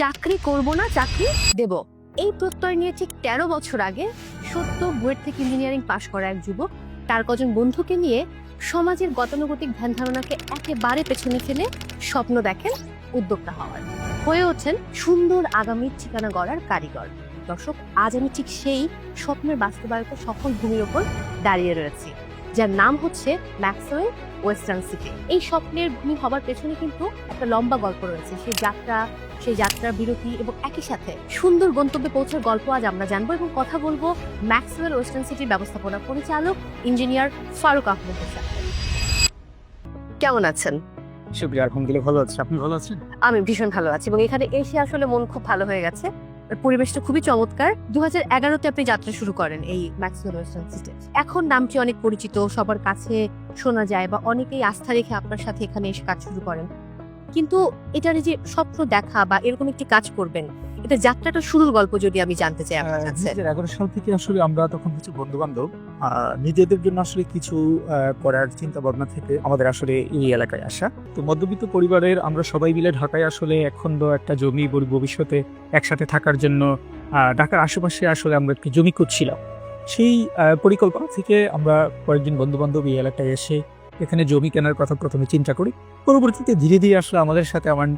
চাকরি করব না, চাকরি দেব। এই প্রত্যয় নিয়ে ঠিক তেরো বছর আগে সত্য বুয়েট থেকে ইঞ্জিনিয়ারিং পাশ করা এক যুবক তার কজন বন্ধুকে নিয়ে সমাজের গতানুগতিক ধ্যান ধারণাকে একেবারে পেছনে ফেলে স্বপ্ন দেখেন উদ্যোক্তা হওয়ার। হয়ে ওঠেন সুন্দর আগামীর ঠিকানা গড়ার কারিগর। দর্শক, আজ আমি ঠিক সেই স্বপ্নের বাস্তবায়িত সফল ভূমির ওপর দাঁড়িয়ে রয়েছি। যার নাম হচ্ছে ম্যাক্সওয়েল ওয়েস্টার্ন সিটি। এই স্বপ্নের ভূমি হবার পেছনে কিন্তু একটা লম্বা গল্প রয়েছে। সেই যাত্রা সেই যাত্রার বিরতি এবং একই সাথে সুন্দর গন্তব্যে পৌঁছার গল্প আজ আমরা জানব এবং কথা বলব ম্যাক্সওয়েল ওয়েস্টার্ন সিটির ব্যবস্থাপনা পরিচালক ইঞ্জিনিয়ার ফারুক আহমেদের সাথে। কেমন আছেন? শুক্রিয়া আলহামদুলিল্লাহ ভালো আছে। আপনি ভালো আছেন? আমি ভীষণ ভালো আছি এবং এখানে এসে আসলে মন খুব ভালো হয়ে গেছে। পরিবেশটা খুবই চমৎকার। দু হাজার এগারোতে আপনি যাত্রা শুরু করেন এই সিটি। এখন নামটি অনেক পরিচিত, সবার কাছে শোনা যায় বা অনেকেই আস্থা রেখে আপনার সাথে এখানে এসে কাজ শুরু করেন। কিন্তু এটার যে স্বপ্ন দেখা বা এরকম একটি কাজ করবেন এটা যাত্রাটা শুরুর গল্প যদি আমি জানতে চাই আপনার কাছে। এগারো সাল থেকে আসলে আমরা তখন কিছু বন্ধু বান্ধব নিজেদের জন্য আসলে কিছু করার চিন্তা ভাবনা থেকে আমাদের আসলে এই এলাকায় আসা। তো মধ্যবিত্ত পরিবারের আমরা সবাই মিলে ঢাকায় আসলে এখন তো একটা জমি ভবিষ্যতে একসাথে থাকার জন্য ঢাকার আশেপাশে আসলে আমরা একটি জমি খুঁজছিলাম। সেই পরিকল্পনা থেকে আমরা কয়েকজন বন্ধু বান্ধব এই এলাকায় এসে এখানে জমি কেনার কথা প্রথমে চিন্তা করি। পরবর্তীতে ধীরে ধীরে আসলে আমাদের সাথে আমার,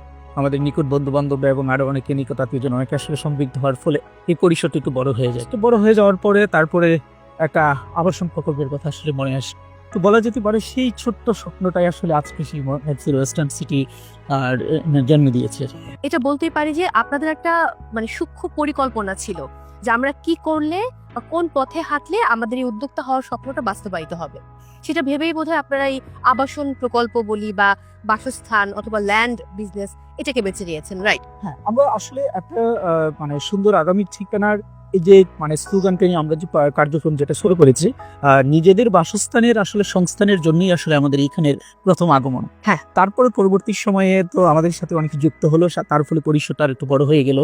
আমাদের নিকট বন্ধু বান্ধব এবং আরও অনেকে নিকট আত্মীয়জন অনেকে আসলে সম্পৃক্ত হওয়ার ফলে এই পরিসরটি একটু বড় হয়ে যায়। তো বড় হয়ে যাওয়ার পরে তারপরে একটা আবাসন প্রকল্পের কথা আসলে মনে আসে। তো বলা যেতে পারে সেই ছোট্ট স্বপ্নটাই আসলে আজকে সেই ওয়েস্টার্ন সিটি আর জন্ম দিয়েছে। এটা বলতেই পারি যে আপনাদের একটা মানে সূক্ষ্ম পরিকল্পনা ছিল যে আমরা কি করলে বা কোন পথে হাঁটলে আমাদের এই উদ্যোক্তা হওয়ার স্বপ্নটা বাস্তবায়িত হবে। সেটা ভেবেই বোধহয় আপনারা এই আবাসন প্রকল্প বলি বা বাসস্থান অথবা ল্যান্ড বিজনেস এটাকে বেছে নিয়েছেন রাইট হ্যাঁ আমরা আসলে একটা মানে সুন্দর আগামী ঠিকানার এই যে মানে স্লোগানটা নিয়ে আমরা যে কার্যক্রম যেটা শুরু করেছি নিজেদের বাসস্থানের আসলে সংস্থানের জন্যই আসলে আমাদের এখানের প্রথম আগমন। হ্যাঁ। তারপরে পরবর্তী সময়ে তো আমাদের সাথে অনেক যুক্ত হলো তার ফলে পরিসরটা আর একটু বড় হয়ে গেল।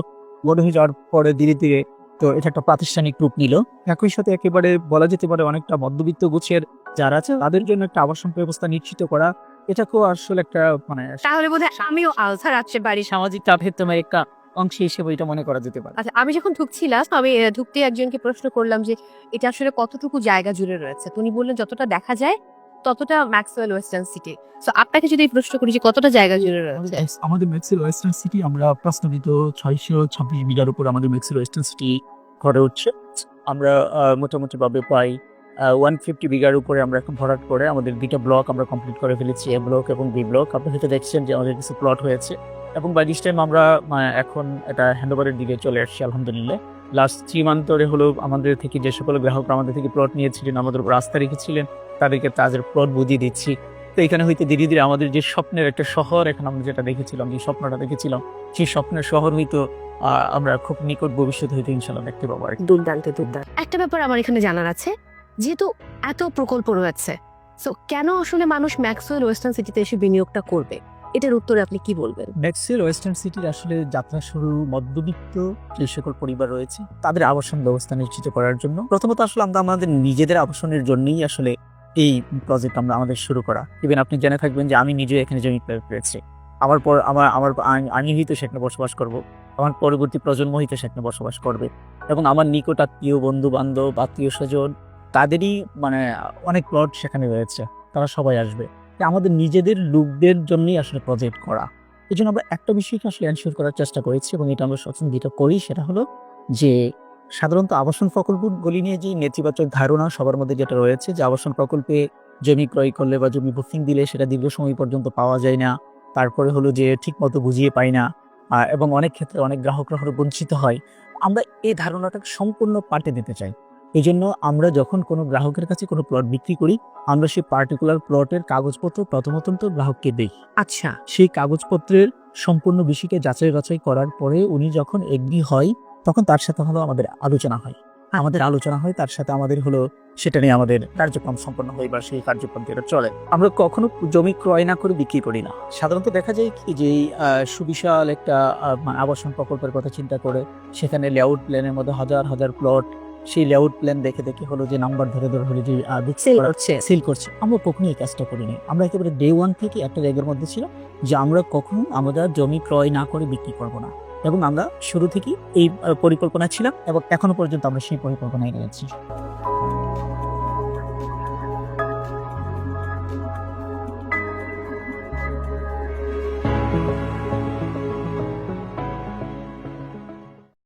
বড় হয়ে যাওয়ার পরে ধীরে ধীরে তো এটা একটা প্রাতিষ্ঠানিক রূপ নিল। একই সাথে একেবারে বলা যেতে পারে অনেকটা মধ্যবিত্ত গোছের যারা আছে তাদের জন্য একটা আবাসন ব্যবস্থা নিশ্চিত করা এটা এটাকেও আসলে একটা মানে তাহলে বোধহয় আমিও আলসার রাখছে বাড়ি সামাজিক চাপের তোমার একটা অংশ হিসেবে এটা মনে করা যেতে পারে। আচ্ছা আমি যখন ঢুকছিলাম আমি ঢুকতে একজনকে প্রশ্ন করলাম যে এটা আসলে কতটুকু জায়গা জুড়ে রয়েছে? তো উনি বললেন যতটা দেখা যায় ততটা ম্যাক্সওয়েল ওয়েস্টার্ন সিটি। তো আপনাকে যদি প্রশ্ন করি যে কতটা জায়গা জুড়ে রয়েছে? আমাদের মেক্সিল ওয়েস্টার্ন সিটি আমরা প্রস্তাবিত ছয়শো ছাব্বিশ বিঘার উপর আমাদের মেক্সিল ওয়েস্টার্ন সিটি ঘরে উঠছে। আমরা আহ, মোটামুটি ভাবে পাই ওয়ান ফিফটি বিঘার উপরে আমরা এখন ভরাট করে আমাদের দুইটা ব্লক আমরা কমপ্লিট করে ফেলেছি এ ব্লক এবং বি ব্লক আপনি হয়তো দেখছেন যে আমাদের কিছু প্লট হয়েছে এবং বাই দিস টাইম আমরা এখন এটা হ্যান্ডওভারের দিকে চলে আসছি আলহামদুলিল্লাহ। লাস্ট থ্রি মান্থ ধরে হলো আমাদের থেকে যে সকল গ্রাহক আমাদের থেকে প্লট নিয়েছিলেন আমাদের আস্থা রেখেছিলেন তাদেরকে তাদের প্লট বুঝিয়ে দিচ্ছি। তো এখানে হইতে ধীরে ধীরে আমাদের যে স্বপ্নের একটা শহর এখন আমরা যেটা দেখেছিলাম যে স্বপ্নটা দেখেছিলাম সেই স্বপ্নের শহর হইতো আহ, আমরা খুব নিকট ভবিষ্যৎ হইতে ইনশাল্লাহ দেখতে পাবো আর কি। দুর্দান্ত দুর্দান্ত। একটা ব্যাপার আমার এখানে জানার আছে যেহেতু এত প্রকল্প রয়েছে তো কেন আসলে মানুষ ম্যাক্সওয়েল ওয়েস্টার্ন সিটিতে এসে বিনিয়োগটা করবে? এটার উত্তরে আপনি কি বলবেন? নেক্সট ওয়েস্টার্ন সিটির আসলে যাত্রা শুরু মধ্যবিত্ত যে সকল পরিবার রয়েছে তাদের আবাসন ব্যবস্থা নিশ্চিত করার জন্য। প্রথমত আসলে আমরা আমাদের নিজেদের আবাসনের জন্যই আসলে এই প্রজেক্ট আমরা আমাদের শুরু করা। ইভেন আপনি জেনে থাকবেন যে আমি নিজে এখানে জমি পেয়েছি আমার পর আমার আমার আমি- আমি হয়তো সেখানে বসবাস করব আমার পরবর্তী প্রজন্ম হয়তো সেখানে বসবাস করবে। এবং আমার নিকট আত্মীয় বন্ধু বান্ধব আত্মীয় স্বজন তাদেরই মানে অনেক প্লট সেখানে রয়েছে। তারা সবাই আসবে। আমাদের নিজেদের লোকদের জন্যই আসলে প্রজেক্ট করা। এই জন্য আমরা একটা বিষয়কে আসলে এনশিওর করার চেষ্টা করেছি এবং এটা আমরা সচেতন করি সেটা হলো যে, সাধারণত আবাসন প্রকল্পগুলি নিয়ে যে নেতিবাচক ধারণা সবার মধ্যে যেটা রয়েছে যে, আবাসন প্রকল্পে জমি ক্রয় করলে বা জমি বুকিং দিলে সেটা দীর্ঘ সময় পর্যন্ত পাওয়া যায় না। তারপরে হলো যে ঠিক মতো বুঝিয়ে পাই না। এবং অনেক ক্ষেত্রে অনেক গ্রাহকরা বঞ্চিত হয় আমরা এই ধারণাটাকে সম্পূর্ণ পাল্টে দিতে চাই। এই জন্য আমরা যখন কোনো গ্রাহকের কাছে কোনো প্লট বিক্রি করি আমরা সেই পার্টিকুলার প্লটের কাগজপত্র প্রথমত গ্রাহককে দিই। আচ্ছা। সেই কাগজপত্রের সম্পূর্ণ বিষয়কে যাচাই বাছাই করার পরে উনি যখন এগ্রি হয় তখন তার সাথে হলো আমাদের আলোচনা হয়। আমাদের আলোচনা হয় তার সাথে আমাদের হলো সেটা নিয়ে আমাদের কার্যক্রম সম্পন্ন হয় বা সেই কার্যক্রম যেটা চলে। আমরা কখনো জমি ক্রয় না করে বিক্রি করি না। সাধারণত দেখা যায় কি যে সুবিশাল একটা মানে আবাসন প্রকল্পের কথা চিন্তা করে সেখানে লেআউট প্ল্যানের মধ্যে হাজার হাজার প্লট সেই লেআউট প্ল্যান দেখে দেখে হলো যে নাম্বার ধরে ধরে হলো যে সেল করছে। আমরা কখনোই এই কাজটা করিনি। আমরা একেবারে ডে ওয়ান থেকে একটা জায়গার মধ্যে ছিল যে আমরা কখনো আমরা জমি ক্রয় না করে বিক্রি করব না। এবং আমরা শুরু থেকেই এই পরিকল্পনা ছিলাম এবং এখনও পর্যন্ত আমরা সেই পরিকল্পনায় রয়েছি।